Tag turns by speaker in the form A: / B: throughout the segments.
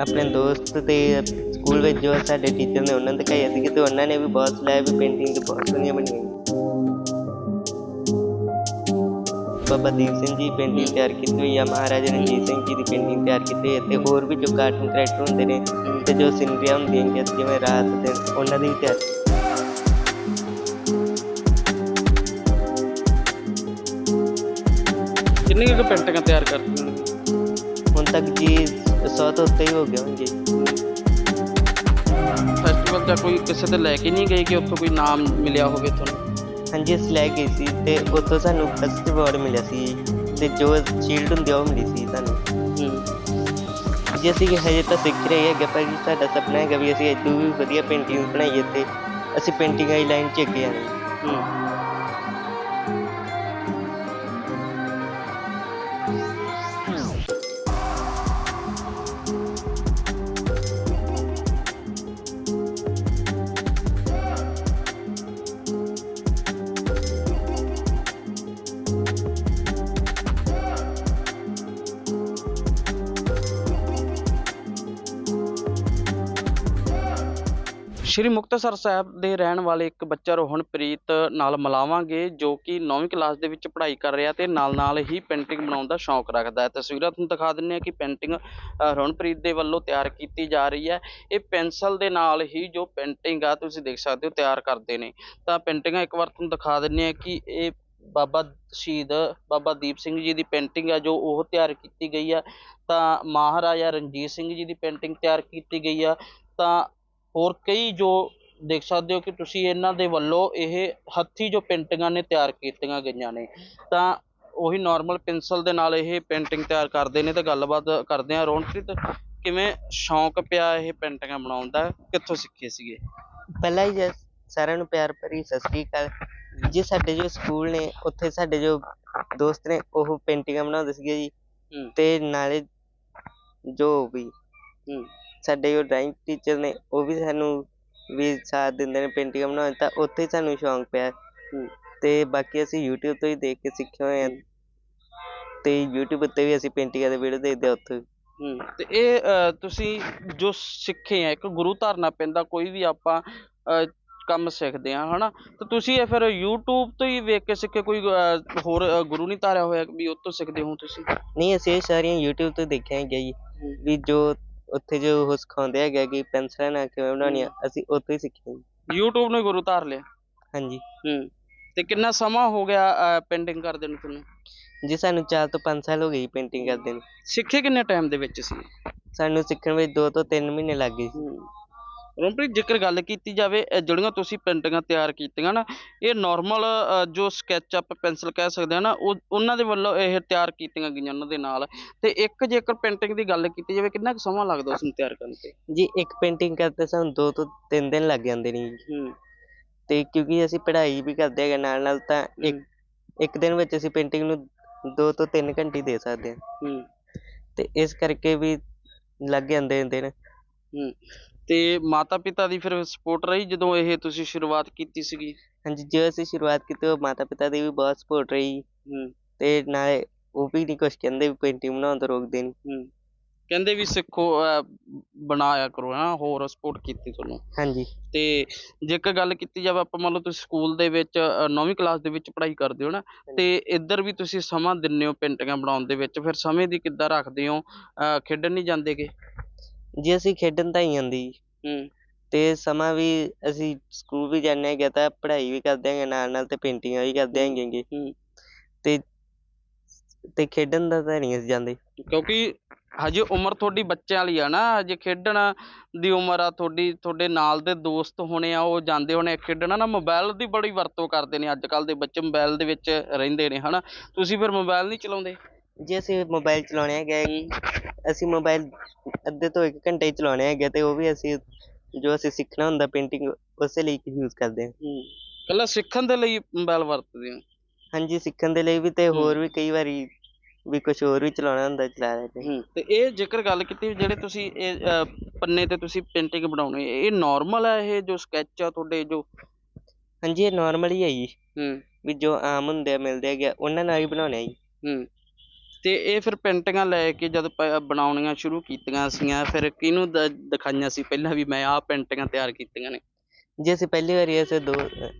A: ਆਪਣੇ ਦੋਸਤ ਤੇ ਸਕੂਲ ਵਿੱਚ ਜੋ ਸਾਡੇ ਟੀਚਰ ਨੇ ਉਹਨਾਂ ਨੇ ਦਿਖਾਈ ਸੀ ਤੇ ਉਹਨਾਂ ਨੇ ਵੀ ਬਹੁਤ ਸਲਾਹ ਵੀ ਪੇਂਟਿੰਗ ਤੇ ਬਹੁਤ ਸੋਹਣੀਆਂ ਬਣੀਆਂ ਬਾਬਾ ਦੀਪ ਸਿੰਘ ਜੀ ਪੇਂਟਿੰਗ ਤਿਆਰ ਕੀਤੀ ਹੋਈ ਆ ਮਹਾਰਾਜਾ ਰਣਜੀਤ ਸਿੰਘ ਜੀ ਦੀ ਪੇਂਟਿੰਗ ਤਿਆਰ ਕੀਤੀ ਹੋਈ ਤੇ ਹੋਰ ਵੀ ਜੋ ਕਾਰਟੂਨ ਕਰੈਕਟਰ ਹੁੰਦੇ ਨੇ ਤੇ ਜੋ ਸਿਨਰੀਆਂ ਹੁੰਦੀਆਂ ਨੇ ਜਿਵੇਂ ਰਾਤ ਦੇ ਉਹਨਾਂ ਦੀ ਤਿਆਰ
B: ਕਿੰਨੀ ਕੁ ਪੇਂਟਿੰਗਾਂ ਤਿਆਰ ਕਰਤੀਆਂ
A: ਹੁਣ ਤੱਕ ਜੀ 100 ਤੋਂ ਉੱਤੇ ਹੀ ਹੋ ਗਏ ਹੋਣਗੇ।
B: ਫੈਸਟੀਵਲ ਜਾਂ ਕੋਈ ਕਿਸੇ ਤੇ ਲੈ ਕੇ ਨਹੀਂ ਗਏ ਕਿ ਉੱਥੋਂ ਕੋਈ ਨਾਮ ਮਿਲਿਆ ਹੋਵੇ ਤੁਹਾਨੂੰ?
A: ਹਾਂਜੀ ਅਸੀਂ ਲੈ ਗਏ ਸੀ ਤੇ ਉੱਥੋਂ ਸਾਨੂੰ ਫਸਟ ਅਵਾਰਡ ਮਿਲਿਆ ਸੀ। ਤੇ ਜੋ ਸ਼ੀਲਡ ਹੁੰਦੀ ਆ ਉਹ ਮਿਲੀ ਸੀ ਸਾਨੂੰ। ਜੀ ਅਸੀਂ ਹਜੇ ਤਾਂ ਸਿੱਖ ਰਹੇ ਹੈਗੇ ਪਰ ਜੀ ਸਾਡਾ ਸੁਪਨਾ ਹੈਗਾ ਵੀ ਅਸੀਂ ਇਦੋਂ ਵੀ ਵਧੀਆ ਪੇਂਟਿੰਗ ਬਣਾਈਏ ਤੇ ਅਸੀਂ ਪੇਂਟਿੰਗ ਵਾਲੀ ਲਾਈਨ 'ਚ ਅੱਗੇ ਆਏ
B: ਹੂੰ। ਸ਼੍ਰੀ ਮੁਕਤਸਰ ਸਾਹਿਬ ਦੇ ਰਹਿਣ ਵਾਲੇ ਇੱਕ ਬੱਚਾ ਰੋਹਨਪ੍ਰੀਤ ਨਾਲ ਮਿਲਾਵਾਂਗੇ, ਜੋ ਕਿ 9ਵੀਂ ਕਲਾਸ ਦੇ ਵਿੱਚ ਪੜ੍ਹਾਈ ਕਰ ਰਿਹਾ ਤੇ ਨਾਲ ਨਾਲ ਹੀ ਪੇਂਟਿੰਗ ਬਣਾਉਣ ਦਾ ਸ਼ੌਂਕ ਰੱਖਦਾ ਹੈ। ਤਸਵੀਰਾਂ ਤੁਹਾਨੂੰ ਦਿਖਾ ਦਿੰਨੇ ਆ ਕਿ ਪੇਂਟਿੰਗ ਰੋਹਨਪ੍ਰੀਤ ਦੇ ਵੱਲੋਂ ਤਿਆਰ ਕੀਤੀ ਜਾ ਰਹੀ ਹੈ। ਇਹ ਪੈਨਸਲ ਦੇ ਨਾਲ ਹੀ ਜੋ ਪੇਂਟਿੰਗ ਆ, ਤੁਸੀਂ ਦੇਖ ਸਕਦੇ ਹੋ, ਤਿਆਰ ਕਰਦੇ ਨੇ। ਤਾਂ ਪੇਂਟਿੰਗਾਂ ਇੱਕ ਵਾਰ ਤੁਹਾਨੂੰ ਦਿਖਾ ਦਿੰਨੇ ਆ ਕਿ ਇਹ ਬਾਬਾ ਸ਼ਹੀਦ, ਬਾਬਾ ਦੀਪ ਸਿੰਘ ਜੀ ਦੀ ਪੇਂਟਿੰਗ ਆ, ਜੋ ਉਹ ਤਿਆਰ ਕੀਤੀ ਗਈ ਆ। ਤਾਂ ਮਹਾਰਾਜਾ ਰਣਜੀਤ ਸਿੰਘ ਜੀ ਦੀ ਪੇਂਟਿੰਗ ਤਿਆਰ ਕੀਤੀ ਗਈ ਆ। ਤਾਂ ਹੋਰ ਕਈ ਜੋ ਦੇਖ ਸਕਦੇ ਹੋ ਕਿ ਤੁਸੀਂ ਇਹਨਾਂ ਦੇ ਵੱਲੋਂ ਇਹ ਹੱਥੀ ਜੋ ਪੇਂਟਿੰਗਾਂ ਨੇ ਤਿਆਰ ਕੀਤੀਆਂ ਗਈਆਂ ਨੇ ਤਾਂ ਉਹੀ ਨਾਰਮਲ ਪੈਨਸਲ ਦੇ ਨਾਲ ਇਹ ਪੇਂਟਿੰਗ ਤਿਆਰ ਕਰਦੇ ਨੇ ਤੇ ਗੱਲਬਾਤ ਕਰਦੇ ਆ ਰੋਣਪ੍ਰੀਤ ਕਿਵੇਂ ਸ਼ੌਂਕ ਪਿਆ ਇਹ ਪੇਂਟਿੰਗਾਂ ਬਣਾਉਣ ਦਾ? ਕਿੱਥੋਂ ਸਿੱਖੇ ਸੀਗੇ?
A: ਪਹਿਲਾਂ ਹੀ ਸਾਰਿਆਂ ਨੂੰ ਪਿਆਰ ਭਰੀ ਸਤਿ ਸ੍ਰੀ ਅਕਾਲ। ਜੀ ਸਾਡੇ ਜੋ ਸਕੂਲ ਨੇ ਉੱਥੇ ਸਾਡੇ ਜੋ ਦੋਸਤ ਨੇ ਉਹ ਪੇਂਟਿੰਗਾਂ ਬਣਾਉਂਦੇ ਸੀਗੇ ਜੀ। ਤੇ ਨਾਲੇ ਜੋ ਵੀ ਸਾਡੇ ਜੋ ਡਰਾਇੰਗ ਟੀਚਰ ਨੇ ਉਹ ਵੀ ਸਾਨੂੰ ਵੀ ਸਾਥ ਦਿੰਦੇ ਨੇ ਪੇਂਟਿੰਗਾਂ ਬਣਾਉਣ ਦਾ, ਉੱਥੇ ਹੀ ਸਾਨੂੰ ਸ਼ੌਂਕ ਪਿਆ।
B: ਹੂੰ।
A: ਤੇ ਬਾਕੀ ਅਸੀਂ YouTube ਤੋਂ ਹੀ ਦੇਖ ਕੇ ਸਿੱਖੇ ਹੋਏ ਹਾਂ। ਤੇ YouTube ਉੱਤੇ ਵੀ ਅਸੀਂ ਪੇਂਟਿੰਗਾਂ ਦੇ ਵੀਡੀਓ ਦੇਖਦੇ ਹਾਂ ਉੱਥੇ।
B: ਹੂੰ। ਤੇ ਇਹ ਤੁਸੀਂ ਜੋ ਸਿੱਖੇ ਆ ਇੱਕ ਗੁਰੂ ਧਾਰਨਾ ਪੈਂਦਾ ਕੋਈ ਵੀ ਆਪਾਂ ਕੰਮ ਸਿੱਖਦੇ ਆ ਹਨਾ? ਤੇ ਤੁਸੀਂ ਇਹ ਫਿਰ YouTube ਤੋਂ ਹੀ ਵੇਖ ਕੇ ਸਿੱਖੇ ਕੋਈ ਹੋਰ ਗੁਰੂ ਨਹੀਂ ਧਾਰਿਆ ਹੋਇਆ ਵੀ ਉਹ ਤੋਂ ਸਿੱਖਦੇ ਹੋ ਤੁਸੀਂ?
A: ਨਹੀਂ ਅਸੀਂ ਇਹ ਸਾਰੀਆਂ YouTube ਤੋਂ ਦੇਖਿਆ ਹੈਗਾ ਜੀ। ਵੀ ਜੋ ਉੱਥੇ ਜੋ ਉਹ ਸਿਖਾਉਂਦੇ ਹੈਗੇ ਕਿ ਪੈਨਸਲਾਂ ਨਾਲ ਕਿਵੇਂ ਬਣਾਉਣੀਆਂ ਅਸੀਂ ਉੱਥੋਂ ਹੀ ਸਿੱਖਿਆ ਜੀ।
B: YouTube ਨੇ ਗੁਰੂ ਧਾਰ ਲਿਆ?
A: ਹਾਂਜੀ।
B: ਹੂੰ। ਤੇ ਕਿੰਨਾ ਸਮਾਂ ਹੋ ਗਿਆ ਪੇਂਟਿੰਗ ਕਰਦੇ ਨੂੰ ਤੁਹਾਨੂੰ?
A: ਜੀ ਸਾਨੂੰ 4 ਤੋਂ 5 ਸਾਲ ਹੋ ਗਏ ਪੇਂਟਿੰਗ ਕਰਦੇ ਨੂੰ।
B: ਸਿੱਖੇ ਕਿੰਨੇ ਟਾਈਮ ਦੇ ਵਿੱਚ ਸੀ?
A: ਸਾਨੂੰ ਸਿੱਖਣ ਵਿੱਚ 2 ਤੋਂ 3 ਮਹੀਨੇ ਲੱਗ ਗਏ ਸੀ।
B: ਰੋਮਪ੍ਰੀਤ ਜੇਕਰ ਗੱਲ ਕੀਤੀ ਜਾਵੇ ਇਹ ਜਿਹੜੀਆਂ ਤੁਸੀਂ ਪੇਂਟਿੰਗਾਂ ਤਿਆਰ ਕੀਤੀਆਂ ਨਾ ਇਹ ਨਾਰਮਲ ਜੋ ਸਕੈਚਅਪ ਪੈਨਸਲ ਕਹਿ ਸਕਦੇ ਆ ਨਾ ਉਹ ਉਹਨਾਂ ਦੇ ਵੱਲੋਂ ਇਹ ਤਿਆਰ ਕੀਤੀਆਂ ਗਈਆਂ ਉਹਨਾਂ ਦੇ ਨਾਲ। ਤੇ ਇੱਕ ਜੇਕਰ ਪੇਂਟਿੰਗ ਦੀ ਗੱਲ ਕੀਤੀ ਜਾਵੇ ਕਿੰਨਾ ਕੁ ਸਮਾਂ ਲੱਗਦਾ ਉਸ ਨੂੰ ਤਿਆਰ ਕਰਨ ਤੇ?
A: ਜੀ ਇੱਕ ਪੇਂਟਿੰਗ ਕਰਦੇ ਸਾਨੂੰ 2 ਤੋਂ 3 ਦਿਨ ਲੱਗ ਜਾਂਦੇ ਨੇ ਜੀ।
B: ਹੂੰ।
A: ਤੇ ਕਿਉਂਕਿ ਅਸੀਂ ਪੜ੍ਹਾਈ ਵੀ ਕਰਦੇ ਹੈਗੇ ਨਾਲ ਨਾਲ ਤਾਂ ਇੱਕ ਇੱਕ ਦਿਨ ਵਿੱਚ ਅਸੀਂ ਪੇਂਟਿੰਗ ਨੂੰ 2 ਤੋਂ 3 ਘੰਟੇ ਦੇ ਸਕਦੇ ਹਾਂ।
B: ਹੂੰ।
A: ਤੇ ਇਸ ਕਰਕੇ ਵੀ ਲੱਗ ਜਾਂਦੇ ਨੇ। ਦਿਨ
B: ਹੂੰ। ਤੇ ਮਾਤਾ ਪਿਤਾ ਦੀ ਫਿਰ ਸਪੋਰਟ ਰਹੀ ਜਦੋਂ ਇਹ ਤੁਸੀਂ ਸ਼ੁਰੂਆਤ ਕੀਤੀ ਸੀਗੀ?
A: ਹਾਂਜੀ ਜੋ ਅਸੀਂ ਸ਼ੁਰੂਆਤ ਕੀਤੀ ਉਹ ਮਾਤਾ ਪਿਤਾ ਦੀ ਵੀ ਬਹੁਤ ਸਪੋਰਟ ਰਹੀ।
B: ਹੂੰ।
A: ਤੇ ਨਾਲੇ ਉਹ ਵੀ ਨਹੀਂ ਕੁਛ ਕਹਿੰਦੇ ਵੀ ਪੇਂਟਿੰਗ ਬਣਾਉਣ ਤੋਂ ਰੋਕਦੇ ਨਹੀਂ
B: ਹੂੰ। ਕਹਿੰਦੇ ਵੀ ਸਿੱਖੋ ਅਹ, ਬਣਾਇਆ ਕਰੋ ਹਾਂ ਹੋਰ ਸਪੋਰਟ ਕੀਤੀ ਤੁਹਾਨੂੰ।
A: ਹਾਂਜੀ।
B: ਤੇ ਜੇਕਰ ਗੱਲ ਕੀਤੀ ਜਾਵੇ ਆਪਾਂ ਮੰਨ ਲਓ ਤੁਸੀਂ ਸਕੂਲ ਦੇ ਵਿੱਚ 9ਵੀਂ ਕਲਾਸ ਦੇ ਵਿੱਚ ਪੜ੍ਹਾਈ ਕਰਦੇ ਹੋ ਨਾ ਤੇ ਇੱਧਰ ਵੀ ਤੁਸੀਂ ਸਮਾਂ ਦਿੰਦੇ ਹੋ ਪੇਂਟਿੰਗਾਂ ਬਣਾਉਣ ਦੇ ਵਿੱਚ ਫਿਰ ਸਮੇਂ ਦੀ ਕਿੱਦਾਂ ਰੱਖਦੇ ਹੋ? ਅਹ, ਖੇਡਣ ਨਹੀਂ ਜਾਂਦੇਗੇ?
A: ਜੇ ਅਸੀਂ ਖੇਡਣ ਤਾਂ ਹੀ ਜਾਂਦੀ
B: ਹੂੰ।
A: ਤੇ ਸਮਾਂ ਵੀ ਅਸੀਂ ਸਕੂਲ ਵੀ ਜਾਂਦੇ ਹੈਗੇ ਤਾਂ ਪੜ੍ਹਾਈ ਵੀ ਕਰਦੇ ਹੈਗੇ ਨਾਲ ਨਾਲ ਤੇ ਪੇਂਟਿੰਗਾਂ ਵੀ ਕਰਦੇ ਹੈਗੇ
B: ਹੂੰ।
A: ਤੇ ਤੇ ਖੇਡਣ ਦਾ ਤਾਂ ਨਹੀਂ ਅਸੀਂ ਜਾਂਦੇ।
B: ਕਿਉਂਕਿ ਹਜੇ ਉਮਰ ਤੁਹਾਡੀ ਬੱਚਿਆਂ ਵਾਲੀ ਆ ਨਾ ਹਜੇ ਖੇਡਣ ਦੀ ਉਮਰ ਆ ਤੁਹਾਡੀ ਤੁਹਾਡੇ ਨਾਲ ਦੇ ਦੋਸਤ ਹੋਣੇ ਆ ਉਹ ਜਾਂਦੇ ਹੋਣੇ ਆ ਖੇਡਣ ਨਾ ਮੋਬਾਈਲ ਦੀ ਬੜੀ ਵਰਤੋਂ ਕਰਦੇ ਨੇ ਅੱਜ ਕੱਲ ਦੇ ਬੱਚੇ ਮੋਬਾਈਲ ਦੇ ਵਿੱਚ ਰਹਿੰਦੇ ਨੇ ਹਨਾ? ਤੁਸੀਂ ਫਿਰ ਮੋਬਾਈਲ ਨਹੀਂ ਚਲਾਉਂਦੇ?
A: ਜੇ ਅਸੀਂ ਮੋਬਾਈਲ ਚਲਾਉਣੇ ਹੈਗੇ ਅਸੀਂ ਮੋਬਾਈਲ ਅੱਧੇ ਤੋਂ ਇੱਕ ਘੰਟੇ ਹੀ ਚਲਾਉਣੇ ਹੈਗੇ ਤੇ ਉਹ ਵੀ ਅਸੀਂ ਜੋ ਅਸੀਂ ਸਿੱਖਣਾ ਹੁੰਦਾ ਪੇਂਟਿੰਗ ਉਸੇ ਲਈ ਯੂਜ਼ ਕਰਦੇ ਹਾਂ।
B: ਹੂੰ ਕੱਲਾ ਸਿੱਖਣ ਦੇ ਲਈ ਮੋਬਾਈਲ ਵਰਤਦੇ ਹੋ?
A: ਹਾਂਜੀ ਸਿੱਖਣ ਦੇ ਲਈ ਵੀ ਤੇ ਹੋਰ ਵੀ ਕਈ ਵਾਰੀ ਵੀ ਕੁਝ ਹੋਰ ਵੀ ਚਲਾਉਣਾ ਹੁੰਦਾ ਚਲਾ ਲੈਂਦੇ
B: ਹੂੰ। ਤੇ ਇਹ ਜੇਕਰ ਗੱਲ ਕੀਤੀ ਵੀ ਜਿਹੜੇ ਤੁਸੀਂ ਇਹ ਅਹ, ਪੰਨੇ ਤੇ ਤੁਸੀਂ ਪੇਂਟਿੰਗ ਬਣਾਉਣੇ ਇਹ ਨਾਰਮਲ ਹੈ ਇਹ ਜੋ ਸਕੈਚ ਆ ਤੁਹਾਡੇ ਜੋ?
A: ਹਾਂਜੀ ਇਹ ਨਾਰਮਲ ਹੀ ਹੈ ਜੀ।
B: ਹੂੰ।
A: ਵੀ ਜੋ ਆਮ ਹੁੰਦੇ ਆ ਮਿਲਦੇ ਹੈਗੇ ਆ, ਉਹਨਾਂ ਨਾਲ ਹੀ ਬਣਾਉਣੇ ਆ ਜੀ।
B: ਹੂੰ। ਤੇ ਇਹ ਫਿਰ ਪੇਂਟਿੰਗਾਂ ਲੈ ਕੇ ਜਦ ਪ- ਬਣਾਉਣੀਆਂ ਸ਼ੁਰੂ ਕੀਤੀਆਂ ਸੀਗੀਆਂ ਫਿਰ ਕਿਹਨੂੰ ਦ- ਦਿਖਾਈਆਂ ਸੀ? ਪਹਿਲਾਂ ਵੀ ਮੈਂ ਆਹ ਪੇਂਟਿੰਗਾਂ ਤਿਆਰ ਕੀਤੀਆਂ ਨੇ।
A: ਜੀ ਅਸੀਂ ਪਹਿਲੀ ਵਾਰੀ ਅਸੀਂ ਦੋ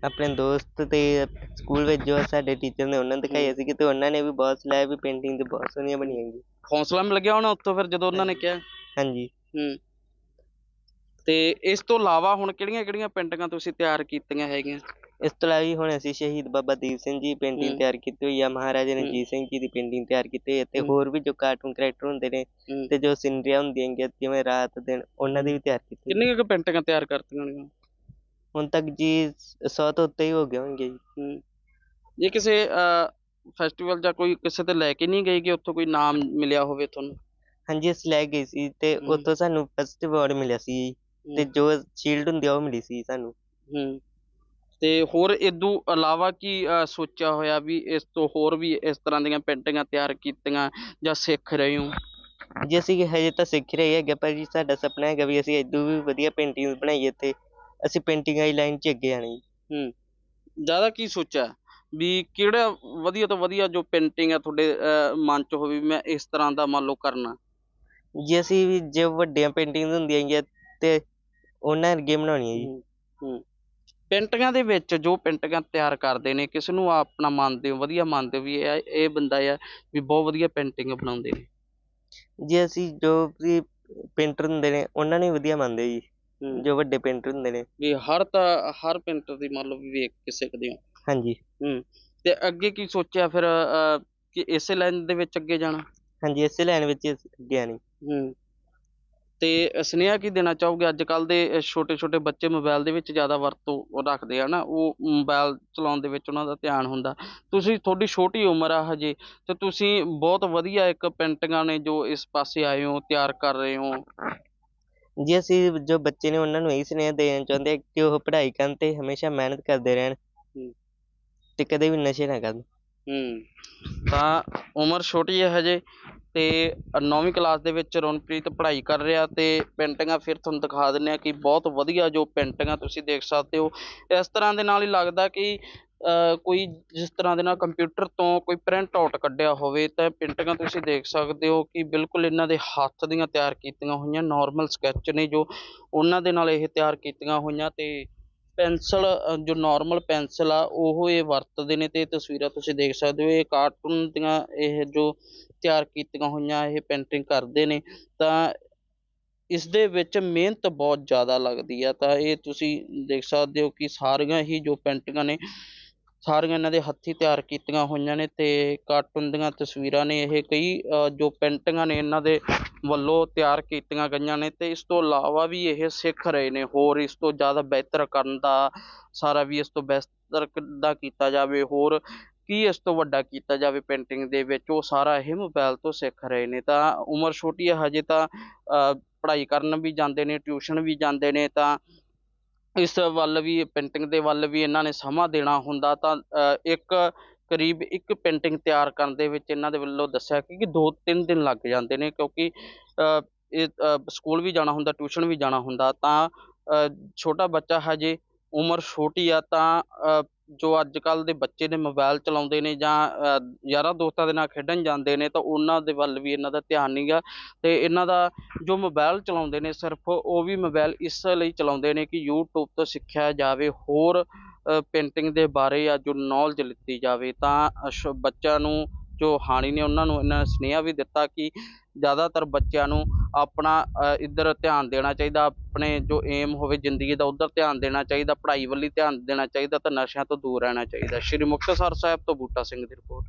A: ਆਪਣੇ ਦੋਸਤ ਤੇ ਸਕੂਲ ਵਿੱਚ ਜੋ ਸਾਡੇ ਟੀਚਰ ਨੇ ਉਹਨਾਂ ਨੂੰ ਦਿਖਾਈਆਂ ਸੀ ਤੇ ਉਹਨਾਂ ਨੇ ਵੀ ਬਹੁਤ ਸਲਾਹ ਵੀ ਪੇਂਟਿੰਗ ਤੇ ਬਹੁਤ ਸੋਹਣੀਆਂ ਬਣੀਆਂ ਜੀ।
B: ਹੌਸਲਾ ਮਿਲ ਗਿਆ ਹੋਣਾ ਉੱਥੋਂ ਫਿਰ ਜਦੋਂ ਉਹਨਾਂ ਨੇ ਕਿਹਾ?
A: ਹਾਂਜੀ।
B: ਹੂੰ। ਤੇ ਇਸ ਤੋਂ ਇਲਾਵਾ ਹੁਣ ਕਿਹੜੀਆਂ ਕਿਹੜੀਆਂ ਪੇਂਟਿੰਗਾਂ ਤੁਸੀਂ ਤਿਆਰ ਕੀਤੀਆਂ ਹੈਗੀਆਂ?
A: ਇਸ ਤੋਂ ਇਲਾਵਾ ਵੀ ਹੁਣ ਅਸੀਂ ਸ਼ਹੀਦ ਬਾਬਾ ਦੀਪ ਸਿੰਘ ਜੀ
B: ਹੂੰ।
A: ਪੇਂਟਿੰਗ ਤਿਆਰ ਕੀਤੀ ਹੋਈ ਆ ਮਹਾਰਾਜਾ
B: ਹੂੰ।
A: ਰਣਜੀਤ ਸਿੰਘ ਜੀ ਦੀ ਪੇਂਟਿੰਗ ਤਿਆਰ ਕੀਤੀ ਹੋਈ ਹੈ ਤੇ
B: ਹੂੰ।
A: ਹੋਰ ਵੀ ਜੋ ਕਾਰਟੂਨ ਕਰੈਕਟਰ ਹੁੰਦੇ ਨੇ
B: ਹੂੰ।
A: ਤੇ ਜੋ ਸਿਨਰੀਆਂ ਹੁੰਦੀਆਂ ਹੈਗੀਆਂ ਜਿਵੇਂ ਰਾਤ ਦਿਨ ਉਹਨਾਂ ਦੀ ਵੀ ਤਿਆਰ ਕੀਤੀ ਹੋਈ।
B: ਕਿੰਨੀਆਂ ਕੁ ਪੇਂਟਿੰਗਾਂ ਤਿਆਰ ਕਰਤੀਆਂ ਨੇ
A: ਹੁਣ ਤੱਕ ਜੀ 100 ਤੋਂ ਉੱਤੇ ਹੀ ਹੋ ਗਏ ਹੋਣਗੇ ਜੀ
B: ਹੂੰ ਜੇ ਕਿਸੇ ਫੈਸਟੀਵਲ ਜਾਂ ਕੋਈ ਕਿਸੇ ਤੇ ਲੈ ਕੇ ਨਹੀਂ ਗਏ ਕਿ ਉੱਥੋਂ ਕੋਈ ਨਾਮ ਮਿਲਿਆ ਹੋਵੇ ਤੁਹਾਨੂੰ
A: ਹਾਂਜੀ ਅਸੀਂ ਲੈ ਗਏ ਸੀ ਤੇ
B: ਹੂੰ।
A: ਉੱਥੋਂ ਸਾਨੂੰ ਫਸਟ ਅਵਾਰਡ ਮਿਲਿਆ ਸੀ ਜੀ ਤੇ ਜੋ ਸ਼ੀਲਡ ਹੁੰਦੀ ਆ ਉਹ ਮਿਲੀ ਸੀ ਸਾਨੂੰ
B: ਹੂੰ ਤੇ ਹੋਰ ਇਦੋਂ ਇਲਾਵਾ ਕੀ ਸੋਚਿਆ ਹੋਇਆ ਵੀ ਇਸ ਤੋਂ ਹੋਰ ਵੀ ਇਸ ਤਰ੍ਹਾਂ ਦੀਆਂ ਪੇਂਟਿੰਗਾਂ ਤਿਆਰ ਕੀਤੀਆਂ ਜਾਂ ਸਿੱਖ ਰਹੇ ਹੋ?
A: ਜੀ ਅਸੀਂ ਹਜੇ ਤਾਂ ਸਿੱਖ ਰਹੇ ਹੈਗੇ ਪਰ ਜੀ ਸਾਡਾ ਸੁਪਨਾ ਹੈਗਾ ਵੀ ਅਸੀਂ ਇਦੋਂ ਵੀ ਵਧੀਆ ਪੇਂਟਿੰਗ ਬਣਾਈਏ ਤੇ ਅਸੀਂ ਪੇਂਟਿੰਗ ਵਾਲੀ ਲਾਈਨ 'ਚ ਅੱਗੇ ਆਣਾ ਜੀ
B: ਹੂੰ ਜ਼ਿਆਦਾ ਕੀ ਸੋਚਿਆ? ਵੀ ਕਿਹੜਾ ਵਧੀਆ ਤੋਂ ਵਧੀਆ ਜੋ ਪੇਂਟਿੰਗ ਆ ਤੁਹਾਡੇ ਮਨ 'ਚ ਹੋਵੇ ਮੈਂ ਇਸ ਤਰ੍ਹਾਂ ਦਾ ਮੰਨ ਲਓ ਕਰਨਾ।
A: ਜੇ ਅਸੀਂ ਵੀ ਜੇ ਵੱਡੀਆਂ ਪੇਂਟਿੰਗਸ ਹੁੰਦੀਆਂ ਹੈਗੀਆਂ ਤੇ ਉਹਨਾਂ ਵਰਗੀਆਂ ਬਣਾਉਣੀਆਂ ਜੀ।
B: ਹੂੰ। ਪੇਂਟਿੰਗਾਂ ਦੇ ਵਿੱਚ ਜੋ ਪੇਂਟਿੰਗਾਂ ਤਿਆਰ ਕਰਦੇ ਨੇ ਕਿਸ ਨੂੰ ਆਪਣਾ ਮੰਨਦੇ ਹੋ ਵਧੀਆ ਮੰਨਦੇ ਹੋ ਵੀ ਇਹ ਇਹ ਬੰਦਾ ਆ ਵੀ ਬਹੁਤ ਵਧੀਆ ਪੇਂਟਿੰਗ ਬਣਾਉਂਦੇ ਨੇ।
A: ਜੇ ਅਸੀਂ ਜੋ ਵੀ ਪੇਂਟਰ ਹੁੰਦੇ ਨੇ ਉਹਨਾਂ ਨੂੰ ਹੀ ਵਧੀਆ ਮੰਨਦੇ ਜੀ ਜੋ ਵੱਡੇ ਪੇਂਟਰ ਹੁੰਦੇ ਨੇ।
B: ਵੀ ਹਰ ਤਾਂ ਹਰ ਪੇਂਟਰ ਦੀ ਮੰਨ ਲਓ ਵੀ ਵੇਖ ਕੇ ਸਿੱਖਦੇ ਹੋ
A: ਹਾਂਜੀ।
B: ਹੂੰ ਤੇ ਅੱਗੇ ਕੀ ਸੋਚਿਆ ਫਿਰ ਅਹ, ਕਿ ਇਸੇ ਲਾਈਨ ਦੇ ਵਿੱਚ ਅੱਗੇ ਜਾਣਾ?
A: ਹਾਂਜੀ ਇਸੇ ਲਾਈਨ ਵਿੱਚ ਹੀ ਅਸੀਂ ਅੱਗੇ ਆਣੀ
B: ਹੂੰ। ਤੇ ਸੁਨੇਹਾ ਕੀ ਦੇਣਾ ਚਾਹੋਗੇ? ਅੱਜ ਕੱਲ ਦੇ ਛੋਟੇ ਛੋਟੇ ਬੱਚੇ ਮੋਬਾਈਲ ਦੇ ਵਿੱਚ ਜ਼ਿਆਦਾ ਵਰਤੋਂ ਰੱਖਦੇ ਆ ਨਾ ਉਹ ਮੋਬਾਈਲ ਚਲਾਉਣ ਦੇ ਵਿੱਚ ਉਹਨਾਂ ਦਾ ਧਿਆਨ ਹੁੰਦਾ। ਤੁਸੀਂ ਤੁਹਾਡੀ ਛੋਟੀ ਉਮਰ ਆ ਹਜੇ ਤੇ ਤੁਸੀਂ ਬਹੁਤ ਵਧੀਆ ਇੱਕ ਪੇਂਟਿੰਗਾਂ ਨੇ ਜੋ ਇਸ ਪਾਸੇ ਆਏ ਹੋ ਤਿਆਰ ਕਰ ਰਹੇ ਹੋ।
A: ਜੀ ਅਸੀਂ ਜੋ ਬੱਚੇ ਨੇ ਉਹਨਾਂ ਨੂੰ ਇਹੀ ਸੁਨੇਹਾ ਦੇਣਾ ਚਾਹੁੰਦੇ ਹਾਂ ਕਿ ਉਹ ਪੜ੍ਹਾਈ ਕਰਨ ਤੇ ਹਮੇਸ਼ਾ ਮਿਹਨਤ ਕਰਦੇ ਰਹਿਣ। ਤੇ ਕਦੇ ਵੀ ਨਸ਼ੇ ਨਾ ਕਰਨ।
B: ਹੂੰ। ਤਾਂ ਉਮਰ ਛੋਟੀ ਹੈ ਹਜੇ ਤੇ 9ਵੀਂ ਕਲਾਸ ਦੇ ਵਿੱਚ ਰੋਨਪ੍ਰੀਤ ਪੜ੍ਹਾਈ ਕਰ ਰਿਹਾ ਤੇ ਪੇਂਟਿੰਗਾਂ ਫਿਰ ਤੁਹਾਨੂੰ ਦਿਖਾ ਦਿੰਨੇ ਆ ਕਿ ਬਹੁਤ ਵਧੀਆ ਜੋ ਪੇਂਟਿੰਗਾਂ ਤੁਸੀਂ ਦੇਖ ਸਕਦੇ ਹੋ। ਇਸ ਤਰ੍ਹਾਂ ਦੇ ਨਾਲ ਹੀ ਲੱਗਦਾ ਕਿ ਕੋਈ ਜਿਸ ਤਰ੍ਹਾਂ ਦੇ ਨਾਲ ਕੰਪਿਊਟਰ ਤੋਂ ਕੋਈ ਪ੍ਰਿੰਟ ਆਊਟ ਕੱਢਿਆ ਹੋਵੇ ਤਾਂ ਪੇਂਟਿੰਗਾਂ ਤੁਸੀਂ ਦੇਖ ਸਕਦੇ ਹੋ ਕਿ ਬਿਲਕੁਲ ਇਹਨਾਂ ਦੇ ਹੱਥ ਦੀਆਂ ਤਿਆਰ ਕੀਤੀਆਂ ਹੋਈਆਂ ਨਾਰਮਲ ਸਕੈਚ ਨੇ ਜੋ ਉਹਨਾਂ ਦੇ ਨਾਲ ਇਹ ਤਿਆਰ ਕੀਤੀਆਂ ਹੋਈਆਂ ਤੇ ਪੈਨਸਲ ਜੋ ਨਾਰਮਲ ਪੈਨਸਲ ਆ, ਉਹ ਇਹ ਵਰਤਦੇ ਨੇ ਤੇ ਤਸਵੀਰਾਂ ਤੁਸੀਂ ਦੇਖ ਸਕਦੇ ਹੋ। ਇਹ ਕਾਰਟੂਨ ਦੀਆਂ ਇਹ ਜੋ ਤਿਆਰ ਕੀਤੀਆਂ ਹੋਈਆਂ ਇਹ ਪੇਂਟਿੰਗ ਕਰਦੇ ਨੇ, ਤਾਂ ਇਸ ਦੇ ਵਿੱਚ ਮਿਹਨਤ ਬਹੁਤ ਜ਼ਿਆਦਾ ਲੱਗਦੀ ਆ। ਤਾਂ ਇਹ ਤੁਸੀਂ ਦੇਖ ਸਕਦੇ ਹੋ ਕਿ ਸਾਰੀਆਂ ਹੀ ਜੋ ਪੇਂਟਿੰਗਾਂ ਨੇ, ਸਾਰੀਆਂ ਇਹਨਾਂ ਦੇ ਹੱਥੀਂ ਤਿਆਰ ਕੀਤੀਆਂ ਹੋਈਆਂ ਨੇ ਤੇ ਕਾਰਟੂਨ ਦੀਆਂ ਤਸਵੀਰਾਂ ਨੇ। ਇਹ ਕਈ ਜੋ ਪੇਂਟਿੰਗਾਂ ਨੇ ਇਹਨਾਂ ਦੇ ਵੱਲੋਂ ਤਿਆਰ ਕੀਤੀਆਂ ਗਈਆਂ ਨੇ ਤੇ ਇਸ ਤੋਂ ਇਲਾਵਾ ਵੀ ਇਹ ਸਿੱਖ ਰਹੇ ਨੇ। ਹੋਰ ਇਸ ਤੋਂ ਜ਼ਿਆਦਾ ਬਿਹਤਰ ਕਰਨ ਦਾ, ਸਾਰਾ ਵੀ ਇਸ ਤੋਂ ਬਿਹਤਰ ਕਿੱਦਾਂ ਕੀਤਾ ਜਾਵੇ। ਹੋਰ ਕੀ ਇਸ ਤੋਂ ਵੱਡਾ ਕੀਤਾ ਜਾਵੇ ਪੇਂਟਿੰਗ ਦੇ ਵਿੱਚ? ਉਹ ਸਾਰਾ ਇਹ ਮੋਬਾਈਲ ਤੋਂ ਸਿੱਖ ਰਹੇ ਨੇ। ਤਾਂ ਉਮਰ ਛੋਟੀ ਹੈ ਹਜੇ ਤਾਂ ਪੜ੍ਹਾਈ ਕਰਨ ਵੀ ਜਾਂਦੇ ਨੇ ਟਿਊਸ਼ਨ ਵੀ ਜਾਂਦੇ ਨੇ, ਤਾਂ ਇਸ ਵੱਲ ਵੀ ਪੇਂਟਿੰਗ ਦੇ ਵੱਲ ਵੀ ਇਹਨਾਂ ਨੇ ਸਮਾਂ ਦੇਣਾ ਹੁੰਦਾ। ਤਾਂ ਇੱਕ ਕਰੀਬ ਇੱਕ ਪੇਂਟਿੰਗ ਤਿਆਰ ਕਰਨ ਦੇ ਵਿੱਚ ਇਹਨਾਂ ਦੇ ਵੱਲੋਂ ਦੱਸਿਆ ਕਿ ਕਿ ਦੋ ਤਿੰਨ ਦਿਨ ਲੱਗ ਜਾਂਦੇ ਨੇ, ਕਿਉਂਕਿ ਇਹ ਸਕੂਲ ਵੀ ਜਾਣਾ ਹੁੰਦਾ ਟਿਊਸ਼ਨ ਵੀ ਜਾਣਾ ਹੁੰਦਾ। ਤਾਂ ਛੋਟਾ ਬੱਚਾ ਹਜੇ ਉਮਰ ਛੋਟੀ ਆ, ਤਾਂ ਜੋ ਅੱਜ ਕੱਲ ਦੇ ਬੱਚੇ ਨੇ ਮੋਬਾਈਲ ਚਲਾਉਂਦੇ ਨੇ ਜਾਂ ਯਾਰਾਂ ਦੋਸਤਾਂ ਦੇ ਨਾਲ ਖੇਡਣ ਜਾਂਦੇ ਨੇ, ਤਾਂ ਉਹਨਾਂ ਦੇ ਵੱਲ ਵੀ ਇਹਨਾਂ ਦਾ ਧਿਆਨ ਨਹੀਂ ਗਾ। ਅਤੇ ਇਹਨਾਂ ਦਾ ਜੋ ਮੋਬਾਈਲ ਚਲਾਉਂਦੇ ਨੇ ਸਿਰਫ, ਉਹ ਵੀ ਮੋਬਾਈਲ ਇਸ ਲਈ ਚਲਾਉਂਦੇ ਨੇ ਕਿ ਯੂਟਿਊਬ ਤੋਂ ਸਿੱਖਿਆ ਜਾਵੇ, ਹੋਰ ਪੇਂਟਿੰਗ ਦੇ ਬਾਰੇ ਜਾਂ ਜੋ ਨੌਲੇਜ ਲਿੱਤੀ ਜਾਵੇ, ਤਾਂ ਸ਼ ਬੱਚਿਆਂ ਨੂੰ ਜੋ ਹਾਣੀ ਨੇ ਉਹਨਾਂ ਨੂੰ ਇਹਨਾਂ ਨੇ ਸੁਨੇਹਾ ਵੀ ਦਿੱਤਾ ਕਿ ਜ਼ਿਆਦਾਤਰ ਬੱਚਿਆਂ ਨੂੰ ਆਪਣਾ ਇੱਧਰ ਧਿਆਨ ਦੇਣਾ ਚਾਹੀਦਾ, ਆਪਣੇ ਜੋ ਏਮ ਹੋਵੇ ਜ਼ਿੰਦਗੀ ਦਾ, ਉੱਧਰ ਧਿਆਨ ਦੇਣਾ ਚਾਹੀਦਾ, ਪੜ੍ਹਾਈ ਵੱਲ ਧਿਆਨ ਦੇਣਾ ਚਾਹੀਦਾ, ਤਾਂ ਨਸ਼ਿਆਂ ਤੋਂ ਦੂਰ ਰਹਿਣਾ ਚਾਹੀਦਾ। ਸ਼੍ਰੀ ਮੁਕਤਸਰ ਸਾਹਿਬ ਤੋਂ ਬੂਟਾ ਸਿੰਘ ਦੀ ਰਿਪੋਰਟ